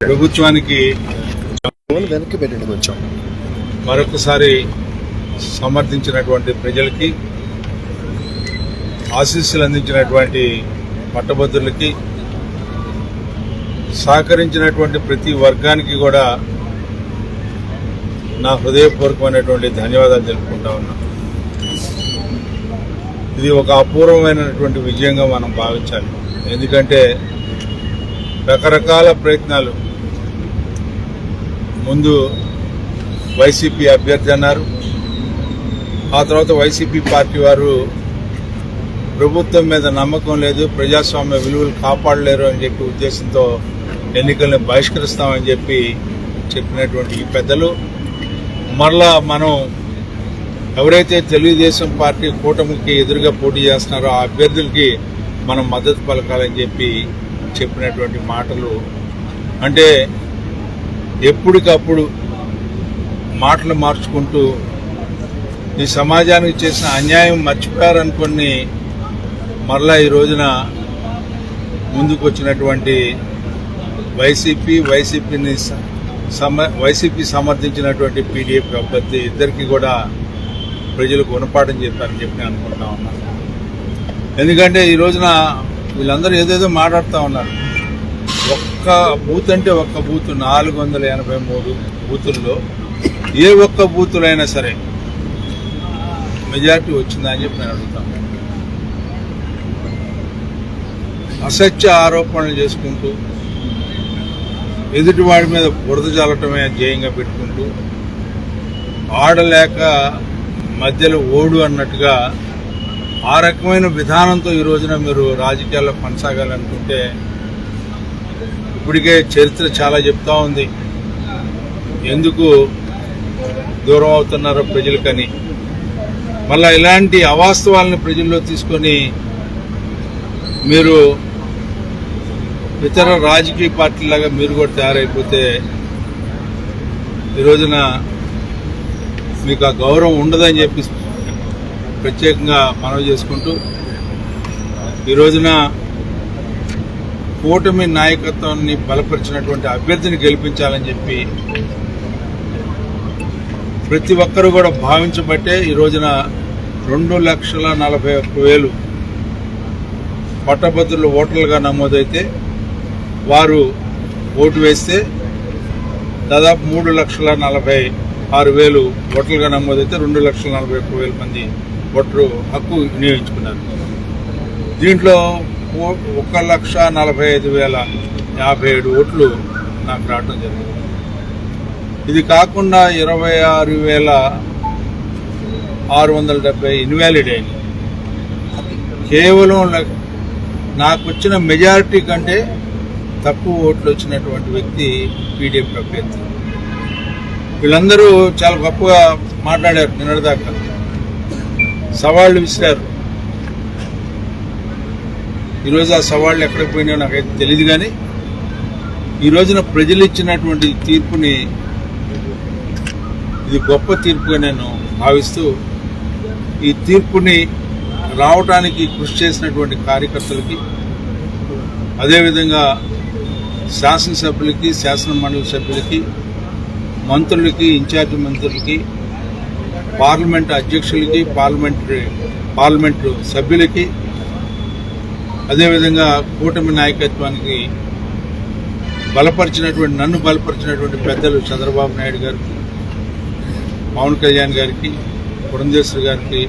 ప్రభుత్వానికి వెనక్కి పెట్టండి కొంచెం. మరొకసారి సమర్థించినటువంటి ప్రజలకి ఆశీస్సులు అందించినటువంటి పట్టభద్రులకి సహకరించినటువంటి ప్రతి వర్గానికి కూడా నా హృదయపూర్వకమైనటువంటి ధన్యవాదాలు తెలుపుకుంటా ఉన్నా. ఇది ఒక అపూర్వమైనటువంటి విజయంగా మనం భావించాలి. ఎందుకంటే రకరకాల ప్రయత్నాలు ముందు వైసీపీ అభ్యర్థి అన్నారు. ఆ తర్వాత వైసీపీ పార్టీ వారు ప్రభుత్వం మీద నమ్మకం లేదు ప్రజాస్వామ్య విలువలు కాపాడలేరు అని చెప్పి ఉద్దేశంతో ఎన్నికల్ని బహిష్కరిస్తామని చెప్పి చెప్పినటువంటి ఈ పెద్దలు. మరలా మనం ఎవరైతే తెలుగుదేశం పార్టీ కూటమికి ఎదురుగా పోటీ చేస్తున్నారో ఆ అభ్యర్థులకి మనం మద్దతు పలకాలని చెప్పి చెప్పినటువంటి మాటలు. అంటే ఎప్పటికప్పుడు మాటలు మార్చుకుంటూ ఈ సమాజానికి చేసిన అన్యాయం మర్చిపోయారనుకొని మరలా ఈ రోజున ముందుకు వచ్చినటువంటి వైసీపీ వైసీపీని సమ వైసీపీ సమర్థించినటువంటి పీడీఎఫ్ అభ్యర్థి ఇద్దరికి కూడా ప్రజలకు గుణపాఠం చెప్పారని చెప్పి నేను అనుకుంటా ఉన్నాను ఎందుకంటే ఈ రోజున వీళ్ళందరూ ఏదేదో మాట్లాడుతూ ఉన్నారు. ఒక్క బూత్ అంటే ఒక్క బూత్ నాలుగు వందల ఎనభై మూడు బూతుల్లో ఏ ఒక్క బూతులైనా సరే మెజారిటీ వచ్చిందని చెప్పి నేను అడుగుతాను అసత్య ఆరోపణలు చేసుకుంటూ ఎదుటివాడి మీద బురద చల్లటమే ధ్యేయంగా పెట్టుకుంటూ ఆడలేక మధ్యలో ఓడు అన్నట్టుగా ఆ రకమైన విధానంతో ఈ రోజున మీరు రాజకీయాల్లో కొనసాగాలనుకుంటే ఇప్పటికే చరిత్ర చాలా చెప్తా ఉంది. ఎందుకు దూరం అవుతున్నారో ప్రజలకని. మళ్ళీ ఇలాంటి అవాస్తవాలను ప్రజల్లో తీసుకొని మీరు ఇతర రాజకీయ పార్టీలాగా మీరు కూడా తయారైపోతే ఈ రోజున మీకు ఆ గౌరవం ఉండదని చెప్పి ప్రత్యేకంగా మనవి చేసుకుంటూ ఈ రోజున కూటమి నాయకత్వాన్ని బలపరిచినటువంటి అభ్యర్థిని గెలిపించాలని చెప్పి ప్రతి ఒక్కరూ కూడా భావించబట్టే ఈ రోజున రెండు లక్షల నలభై ఒక్క వేలు పట్టభద్రులు ఓటర్లుగా నమోదైతే వారు ఓటు వేస్తే దాదాపు మూడు లక్షల నలభై ఆరు వేలు ఓటర్లుగా నమోదైతే రెండు లక్షల నలభై ఒక్క వేల మంది ఓటరు హక్కు వినియోగించుకున్నారు. దీంట్లో ఓ- ఒక లక్ష నలభై ఐదు వేల యాభై ఏడు ఓట్లు నాకు రావడం జరిగింది. ఇది కాకుండా ఇరవై ఆరు వేల ఆరు వందల డెబ్బై ఇన్వాలిడ్ అయింది. కేవలం నాకు వచ్చిన మెజారిటీ కంటే తక్కువ ఓట్లు వచ్చినటువంటి వ్యక్తి పీడిఎఫ్ అభ్యర్థి. వీళ్ళందరూ చాలా గొప్పగా మాట్లాడారు నిన్నటిదాకా. సవాళ్ళు విసిరారు. ఈరోజు ఆ సవాళ్ళు ఎక్కడికి పోయినాయో నాకైతే తెలియదు కానీ ఈ రోజున ప్రజలు ఇచ్చినటువంటి తీర్పుని ఇది గొప్ప తీర్పుగా నేను భావిస్తూ ఈ తీర్పుని రావటానికి కృషి చేసినటువంటి కార్యకర్తలకి అదేవిధంగా శాసనసభ్యులకి శాసన మండలి సభ్యులకి మంత్రులకి ఇన్ఛార్జి మంత్రులకి పార్లమెంట్ అధ్యక్షులకి పార్లమెంటరీ పార్లమెంటు సభ్యులకి అదేవిధంగా కూటమి నాయకత్వానికి బలపరిచినటువంటి నన్ను బలపరిచినటువంటి పెద్దలు చంద్రబాబు నాయుడు గారికి పవన్ కళ్యాణ్ గారికి పురంధేశ్వరి గారికి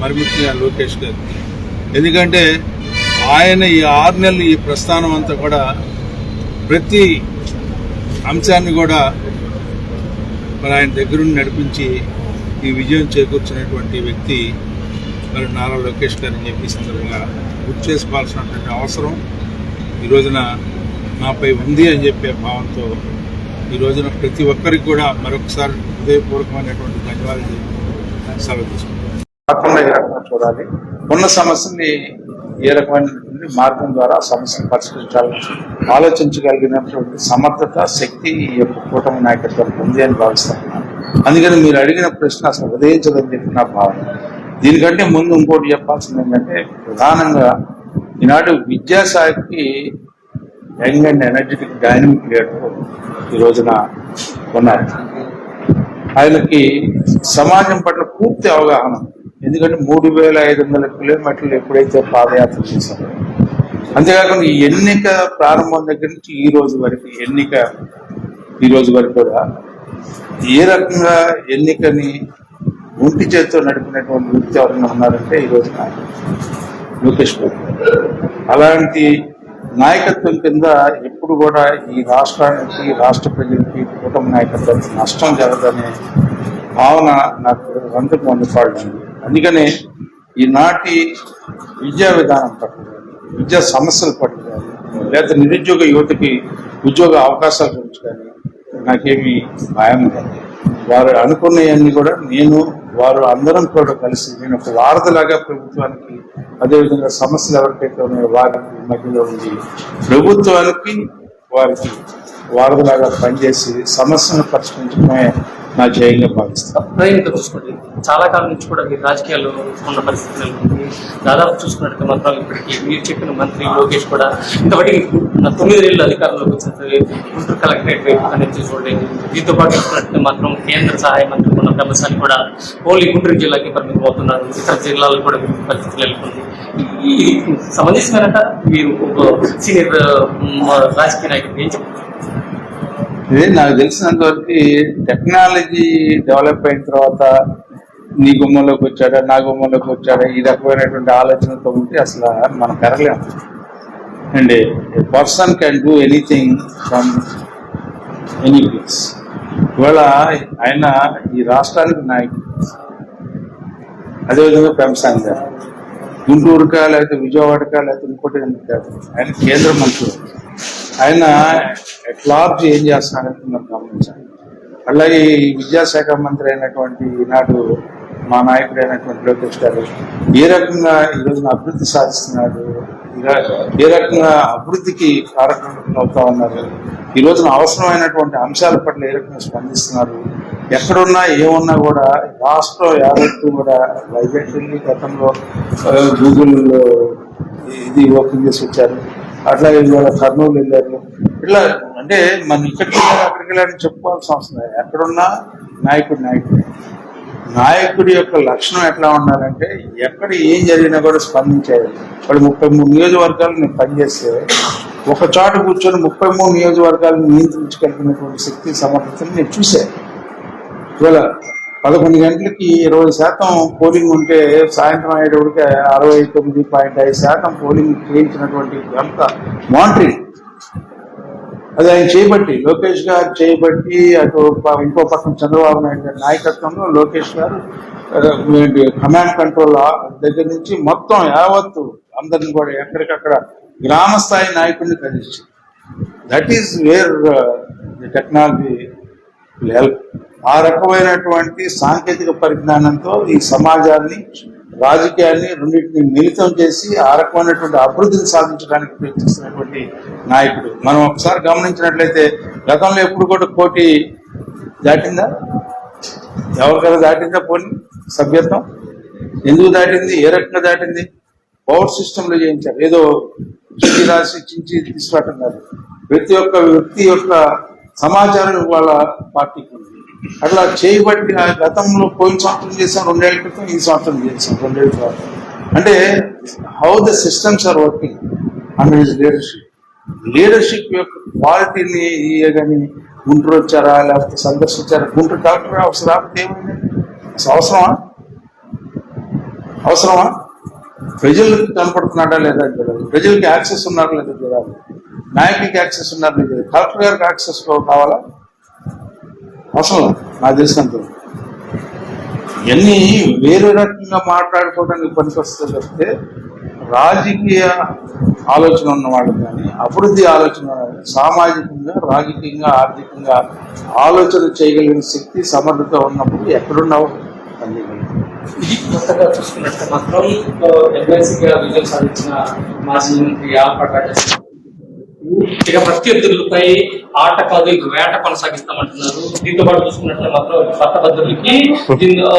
మరి ముఖ్యంగా లోకేష్ గారికి. ఎందుకంటే ఆయన ఈ ఆరు నెలలు ఈ ప్రస్థానం అంతా కూడా ప్రతి అంశాన్ని కూడా మరి ఆయన దగ్గరుండి నడిపించి ఈ విజయం చేకూర్చినటువంటి వ్యక్తి మరి నారా లోకేష్ గారు అని చెప్పి సందర్భంగా గుర్తు చేసుకోవాల్సినటువంటి అవసరం ఈ రోజున నాపై ఉంది అని చెప్పే భావంతో ఈ రోజున ప్రతి ఒక్కరికి కూడా మరొకసారి హృదయపూర్వకమైనటువంటి ధన్యవాదాలు సెలవు తీసుకుంటాం చూడాలి. ఉన్న సమస్యని ఏ రకమైనటువంటి మార్గం ద్వారా సమస్యను పరిష్కరించాలని ఆలోచించగలిగినటువంటి సమర్థత శక్తి ఈ యొక్క కూటమి నాయకత్వానికి ఉంది అని భావిస్తున్నాను. అందుకని మీరు అడిగిన ప్రశ్న అసలు ఉదయించదని చెప్పి నా భావన. దీనికంటే ముందు ఇంకోటి చెప్పాల్సింది ఏంటంటే ప్రధానంగా ఈనాడు విద్యాశాఖకి young and energetic dynamic leader ఈ రోజున ఉన్నారు. ఆయనకి సమాజం పట్ల పూర్తి అవగాహన ఉంది. ఎందుకంటే మూడు వేల ఐదు వందల కిలోమీటర్లు ఎప్పుడైతే పాదయాత్ర చేశారో. అంతేకాకుండా ఈ ఎన్నిక ప్రారంభం దగ్గర నుంచి ఈ రోజు వరకు ఎన్నిక ఈ రోజు వరకు కూడా ఏ రకంగా ఎన్నికని ఒంటి చేతితో నడిపినటువంటి వ్యక్తి ఎవరైనా ఉన్నారంటే ఈ రోజున లోకేష్ బాబు. అలాంటి నాయకత్వం కింద ఎప్పుడు కూడా ఈ రాష్ట్రానికి రాష్ట్ర ప్రజలకి కుటుంబ నాయకత్వానికి నష్టం జరగదనే భావన నాకు వందకు వంద పాళ్ళు ఉంది. అందుకనే ఈనాటి విద్యా విధానం పట్ల విద్యా సమస్యల పట్ల కానీ లేదా నిరుద్యోగ యువతకి ఉద్యోగ అవకాశాల గురించి కానీ నాకేమి భయం కానీ వారు అనుకున్నవన్నీ కూడా నేను వారు అందరం కూడా కలిసి నేను ఒక వారధలాగా ప్రభుత్వానికి అదేవిధంగా సమస్యలు ఎవరికైతే ఉన్నాయో వారికి మధ్యలో ఉంది ప్రభుత్వానికి వారికి వారధిలాగా పనిచేసి సమస్యను పరిష్కరించడమే నా జయంగా భావిస్తాను. చూసుకోండి చాలా కాలం నుంచి కూడా మీరు రాజకీయాల్లో ఉన్న పరిస్థితి నెలకొంది దాదాపు చూసుకున్నట్టు మాత్రం ఇప్పటికీ మీరు చెప్పిన మంత్రి లోకేష్ కూడా ఇంతవరకు తొమ్మిదేళ్ళు అధికారంలోకి వచ్చిన గుంటూరు కలెక్టరేట్ వైపు అనేది చూడలేదు దీంతో పాటు చూసుకున్నట్టు మాత్రం కేంద్ర సహాయ మంత్రి ఉన్న అని కూడా ఓన్లీ గుంటూరు జిల్లాకి పరిమితం అవుతున్నారు ఇతర జిల్లాలకు కూడా మీకు పరిస్థితి నెలకొంది. ఈ సంబంధించిన మీరు ఒక సీనియర్ రాజకీయ నాయకుడు ఏం చెప్తారు? ఇదే నాకు తెలిసినంత వరకు టెక్నాలజీ డెవలప్ అయిన తర్వాత నీ గుమ్మంలోకి వచ్చాడా నా గుమ్మంలోకి వచ్చాడా ఈ రకమైనటువంటి ఆలోచనతో ఉంటే అసలు మనం పెరగలేము and person can do anything from any place. ఇవాళ ఆయన ఈ రాష్ట్రానికి నాయకుడు. అదేవిధంగా పెంసాంగ్ గారు గుంటూరుకా లేకపోతే విజయవాడకా లేకపోతే ఇంకోటి కాదు ఆయన కేంద్ర మంత్రి ఆయన క్లాబ్స్ ఏం చేస్తున్నారని మనం గమనించాలి. అలాగే ఈ విద్యాశాఖ మంత్రి అయినటువంటి ఈనాడు మా నాయకుడు అయినటువంటి లోకేష్ గారు ఏ రకంగా ఈ రోజున అభివృద్ధి సాధిస్తున్నాడు? ఏ రకంగా అభివృద్ధికి కారకులు అవుతా ఉన్నారు? ఈ రోజున అవసరమైనటువంటి అంశాల పట్ల ఏ రకంగా స్పందిస్తున్నారు? ఎక్కడున్నా ఏమున్నా కూడా రాష్ట్రం యావత్తు కూడా వైజాగ్ వెళ్ళి గతంలో గూగుల్లో గూగుల్ ఇది ఓపెన్ చేసి వచ్చారు. అట్లాగే ఇవాళ కర్నూలు వెళ్ళారు. ఇట్లా అంటే మనం ఇక్కడికి వెళ్ళారు అక్కడికి వెళ్ళారని చెప్పుకోవాల్సిన అవసరం ఎక్కడున్నా నాయకుడు నాయకుడు. నాయకుడి యొక్క లక్షణం ఎట్లా ఉండాలంటే ఎక్కడ ఏం జరిగినా కూడా స్పందించేది. వాళ్ళు ముప్పై మూడు నియోజకవర్గాలు నేను పనిచేస్తే ఒక చోట కూర్చొని ముప్పై మూడు నియోజకవర్గాలను నియంత్రించగలిగినటువంటి శక్తి సమర్థతను నేను చూశాను ఇవాళ పదకొండు గంటలకి ఇరవై శాతం పోలింగ్ ఉంటే సాయంత్రం అయ్యేటప్పటికే అరవై తొమ్మిది పాయింట్ ఐదు శాతం పోలింగ్ చేయించినటువంటి అంత మానిటరింగ్ అది ఆయన చేయబట్టి లోకేష్ గారు చేయబట్టి అటు ఇంకో పక్కన చంద్రబాబు నాయుడు గారి నాయకత్వంలో లోకేష్ గారు కమాండ్ కంట్రోల్ దగ్గర నుంచి మొత్తం యావత్తు అందరిని కూడా ఎక్కడికక్కడ గ్రామ స్థాయి నాయకుడిని కలిసి that is where the technology help ఆ రకమైనటువంటి సాంకేతిక పరిజ్ఞానంతో ఈ సమాజాన్ని రాజకీయాన్ని రెండింటిని మిళితం చేసి ఆ రకమైనటువంటి అభివృద్ధిని సాధించడానికి ప్రయత్నిస్తున్నటువంటి నాయకుడు. మనం ఒకసారి గమనించినట్లయితే గతంలో ఎప్పుడు కూడా కోటి దాటిందా? ఎవరికైనా దాటిందా పోనీ సభ్యత్వం? ఎందుకు దాటింది? ఏ రకంగా దాటింది? పవర్ సిస్టంలో చేయించారు. ఏదో చిట్టి రాసి చించి తీసుకురావటం కాదు. ప్రతి ఒక్క వ్యక్తి యొక్క సమాచారం వాళ్ళ పార్టీకి ఉంది. అట్లా చేయబట్టి గతంలో పోయిన సంవత్సరం చేసాం రెండేళ్ళ క్రితం ఈ సంవత్సరం చేసాం రెండేళ్ళ తర్వాత అంటే how the systems are working under his leadership leadership యొక్క క్వాలిటీని కానీ గుంటూరు వచ్చారా లేకపోతే సందర్శించారా? గుంటూరు డాక్టర్ అవసరం రాకపోతే ఏమైంది? అవసరమా? అవసరమా? ప్రజలకు కనపడుతున్నాడా లేదా చూడాలి ప్రజలకి యాక్సెస్ ఉన్నారా లేదా చూడాలి నాయకులకి యాక్సెస్ ఉన్నారా లేదా కలెక్టర్ గారికి యాక్సెస్ కావాలా? అవసరం నాకు తెలిసినంత ఇవన్నీ వేరే రకంగా మాట్లాడుకోవడానికి పనికొస్తుంది తప్పితే రాజకీయ ఆలోచన ఉన్న కానీ అభివృద్ధి ఆలోచన సామాజికంగా రాజకీయంగా ఆర్థికంగా ఆలోచన చేయగలిగిన శక్తి సమర్థత ఉన్నప్పుడు ఎక్కడున్నావు? పనిచేయగలరు. కొత్తగా చూసుకున్నట్టు మాత్రం ఎమ్మెల్సీగా విజయం సాధించిన మాజీ మంత్రి ఆల్పాటి ఇక ప్రత్యర్థులపై ఆట కాదు ఇక వేట కొనసాగిస్తామంటున్నారు. దీంతో పాటు చూసుకున్నట్లయితే మాత్రం పట్టభద్రులకి దీనిలో